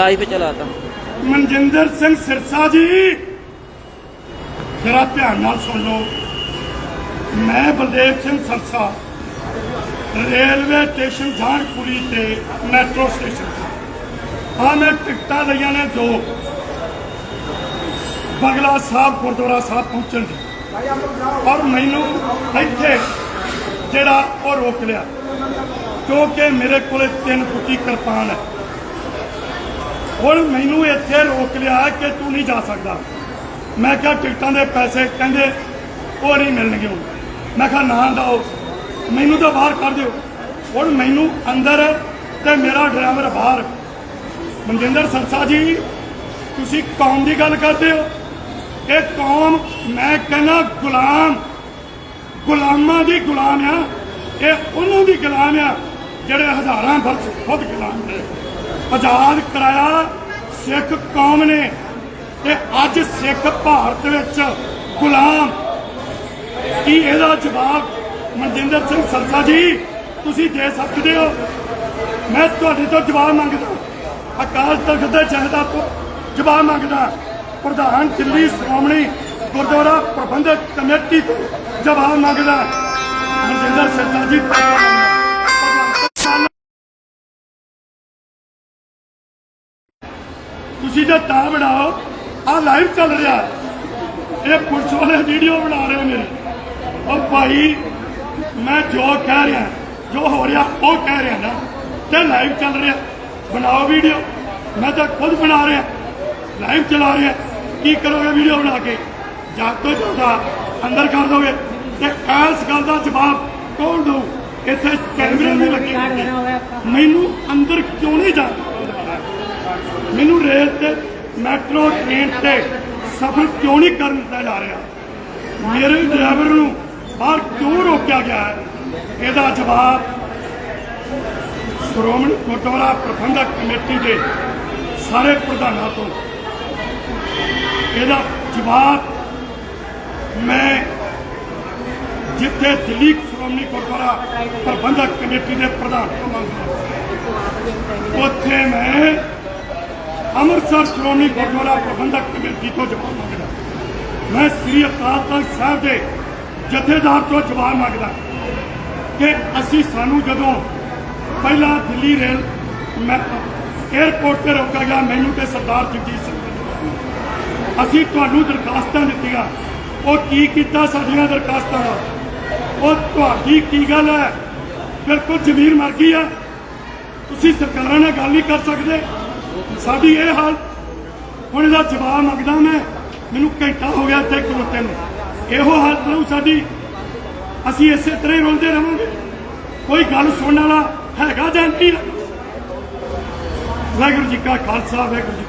Live ਚਲਾਤਾ ਮਨਜਿੰਦਰ ਸਿੰਘ ਸਿਰਸਾ ਜੀ, ਜਰਾ ਧਿਆਨ ਨਾਲ ਸੁਣ। ਲਓ ਮੈਂ ਬਲਦੇਵ ਸਿੰਘ ਸਰਸਾ, ਰੇਲਵੇ ਸਟੇਸ਼ਨ ਜਾਨਪੁਰੀ ਤੇ ਮੈਟਰੋ ਸਟੇਸ਼ਨ। ਆ ਮੈਂ ਟਿਕਟਾਂ ਲਈਆਂ ਨੇ ਦੋ। ਬਗਲਾ ਸਾਹਿਬ, ਗੁਰਦੁਆਰਾ ਸਾਹਿਬ ਪਹੁੰਚਣ ਦੀ ਔਰ ਮੈਨੂੰ ਇੱਥੇ ਜਿਹੜਾ ਉਹ ਰੋਕ ਲਿਆ, ਕਿਉਂਕਿ ਮੇਰੇ ਕੋਲੇ ਤਿੰਨ ਫੁੱਟੀ ਕਿਰਪਾਨ ਹੈ। ਹੁਣ ਮੈਨੂੰ ਇੱਥੇ ਰੋਕ ਲਿਆ ਕਿ ਤੂੰ ਨਹੀਂ ਜਾ ਸਕਦਾ। ਮੈਂ ਕਿਹਾ ਟਿਕਟਾਂ ਦੇ ਪੈਸੇ ਕਹਿੰਦੇ ਉਹ ਨਹੀਂ ਮਿਲਣਗੇ ਹੁਣ। ਮੈਂ ਕਿਹਾ ਨਾ ਦਿਓ ਮੈਨੂੰ ਤਾਂ ਬਾਹਰ ਕਰ ਦਿਓ। ਹੁਣ ਮੈਨੂੰ ਅੰਦਰ ਤੇ ਮੇਰਾ ਡਰਾਈਵਰ ਬਾਹਰ। ਮਨਜਿੰਦਰ ਸਰਸਾ ਜੀ, ਤੁਸੀਂ ਕੌਮ ਦੀ ਗੱਲ ਕਰਦੇ ਹੋ? ਇਹ ਕੌਮ ਮੈਂ ਕਹਿੰਦਾ ਗੁਲਾਮ। ਗੁਲਾਮਾਂ ਦੀ ਗੁਲਾਮ ਆ। ਇਹ ਉਹਨਾਂ ਦੀ ਗੁਲਾਮ ਆ ਜਿਹੜੇ ਹਜ਼ਾਰਾਂ ਵਰਸ ਖੁਦ ਗੁਲਾਮ ਨੇ। ਆਜ਼ਾਦ ਕਰਾਇਆ ਸਿੱਖ ਕੌਮ ਨੇ ਤੇ ਅੱਜ ਸਿੱਖ ਭਾਰਤ ਵਿੱਚ ਗੁਲਾਮ। ਕੀ ਇਹਦਾ ਜਵਾਬ ਮਨਜਿੰਦਰ ਸਿੰਘ ਸਰਸਾ ਜੀ ਤੁਸੀਂ ਦੇ ਸਕਦੇ ਹੋ? ਮੈਂ ਤੁਹਾਡੇ ਤੋਂ ਜਵਾਬ ਮੰਗਦਾ ਅਕਾਲ ਤਖਤ ਦੇ ਜਹਦਾ ਤੋਂ ਜਵਾਬ ਮੰਗਦਾ ਪ੍ਰਧਾਨ ਦਿੱਲੀ ਸ਼੍ਰੋਮਣੀ ਗੁਰਦੁਆਰਾ ਪ੍ਰਬੰਧਕ ਕਮੇਟੀ ਤੋਂ ਜਵਾਬ ਮੰਗਦਾ ਮਨਜਿੰਦਰ ਸਰਸਾ ਜੀ ਤੁਸੀਂ ਜੇ ਤਾਂ ਬਣਾਓ। ਆ ਲਾਈਵ ਚੱਲ ਰਿਹਾ। ਇਹ ਪੁਲਿਸ ਵਾਲੇ ਵੀਡੀਓ ਬਣਾ ਰਹੇ ਨੇ। ਉਹ ਭਾਈ, ਮੈਂ ਜੋ ਕਹਿ ਰਿਹਾ, ਜੋ ਹੋ ਰਿਹਾ, ਉਹ ਕਹਿ ਰਿਹਾ ਨਾ। ਤੇ ਲਾਈਵ ਚੱਲ ਰਿਹਾ। ਬਣਾਓ ਵੀਡੀਓ ਮੈਂ ਤਾਂ ਖੁਦ ਬਣਾ ਰਿਹਾ। ਲਾਈਵ ਚਲਾ ਰਿਹਾ। ਕੀ ਕਰੋਗੇ ਵੀਡੀਓ ਬਣਾ ਕੇ? ਜਦ ਤੋਂ ਜ਼ਿਆਦਾ ਅੰਦਰ ਕਰ ਦੋਗੇ। ਤੇ ਇਸ ਗੱਲ ਦਾ ਜਵਾਬ ਕੌਣ ਦਊ? ਇੱਥੇ ਕੈਮਰੇ ਨਹੀਂ ਲੱਗੇ ਮੈਨੂੰ ਅੰਦਰ ਕਿਉਂ ਨਹੀਂ ਜਾਂਦਾ ਮੈਨੂੰ ਰੇਲ ਤੇ ਮੈਟਰੋ, ਟ੍ਰੇਨ ਤੇ ਸਫ਼ਰ ਕਿਉਂ ਨਹੀਂ ਕਰਨ ਦਿੱਤਾ ਜਾ ਰਿਹਾ? ਮੇਰੇ ਡਰਾਈਵਰ ਨੂੰ ਬਾਹਰ ਕਿਉਂ ਰੋਕਿਆ ਗਿਆ ਹੈ? ਇਹਦਾ ਜਵਾਬ ਸ਼੍ਰੋਮਣੀ ਗੁਰਦੁਆਰਾ ਪ੍ਰਬੰਧਕ ਕਮੇਟੀ ਦੇ ਸਾਰੇ ਪ੍ਰਧਾਨਾਂ ਤੋਂ। ਇਹਦਾ ਜਵਾਬ ਮੈਂ ਜਿੱਥੇ ਦਿੱਲੀ ਸ਼੍ਰੋਮਣੀ ਗੁਰਦੁਆਰਾ ਪ੍ਰਬੰਧਕ ਕਮੇਟੀ ਦੇ ਪ੍ਰਧਾਨ ਤੋਂ ਮੰਗਦਾ ਉੱਥੇ ਮੈਂ ਅੰਮ੍ਰਿਤਸਰ ਸ਼੍ਰੋਮਣੀ ਗੁਰਦੁਆਰਾ ਪ੍ਰਬੰਧਕ ਕਮੇਟੀ ਤੋਂ ਜਵਾਬ ਮੰਗਦਾ। ਮੈਂ ਸ੍ਰੀ ਅਕਾਲ ਤਖਤ ਸਾਹਿਬ ਦੇ ਜਥੇਦਾਰ ਤੋਂ ਜਵਾਬ ਮੰਗਦਾ ਕਿ ਅਸੀਂ ਸਾਨੂੰ ਜਦੋਂ ਪਹਿਲਾਂ ਦਿੱਲੀ ਰੇਲ ਮੈਂ 에ਅਰਪੋਰਟ ਤੇ ਰੋਕਿਆ ਗਿਆ, ਮੈਨੂੰ ਤੇ ਸਰਦਾਰ ਜਗਜੀਤ ਸਿੰਘ ਅਸੀਂ ਤੁਹਾਨੂੰ ਦਰਖਾਸਤਾਂ ਦਿੱਤੀਆਂ। ਉਹ ਕੀ ਕੀਤਾ ਸਾਡੀਆਂ ਦਰਖਾਸਤਾਂ ਦਾ? ਉਹ ਤੁਹਾਡੀ ਕੀ ਗੱਲ ਹੈ? ਬਿਲਕੁਲ ਜ਼ਮੀਰ ਮਰ ਗਈ ਹੈ। ਤੁਸੀਂ ਸਰਕਾਰਾਂ ਨਾਲ ਗੱਲ ਨਹੀਂ ਕਰ ਸਕਦੇ। ਸਾਡੀ ਇਹ ਹਾਲ ਹੁਣ ਇਹਦਾ ਜਵਾਬ ਮੰਗਦਾ ਮੈਂ, ਮੈਨੂੰ ਘੰਟਾ ਹੋ ਗਿਆ ਤੇ ਖਲੋਤੇ ਨੂੰ। ਇਹੋ ਹਾਲਤ ਰਹੂ ਸਾਡੀ। ਅਸੀਂ ਇਸੇ ਤਰ੍ਹਾਂ ਹੀ ਰੋਂਦੇ ਰਵਾਂਗੇ। ਕੋਈ ਗੱਲ ਸੁਣਨ ਵਾਲਾ ਹੈਗਾ ਜਾਂ ਨਹੀਂ? ਵਾਹਿਗੁਰੂ ਜੀ ਕਾ ਖਾਲਸਾ, ਵਾਹਿਗੁਰੂ ਜੀ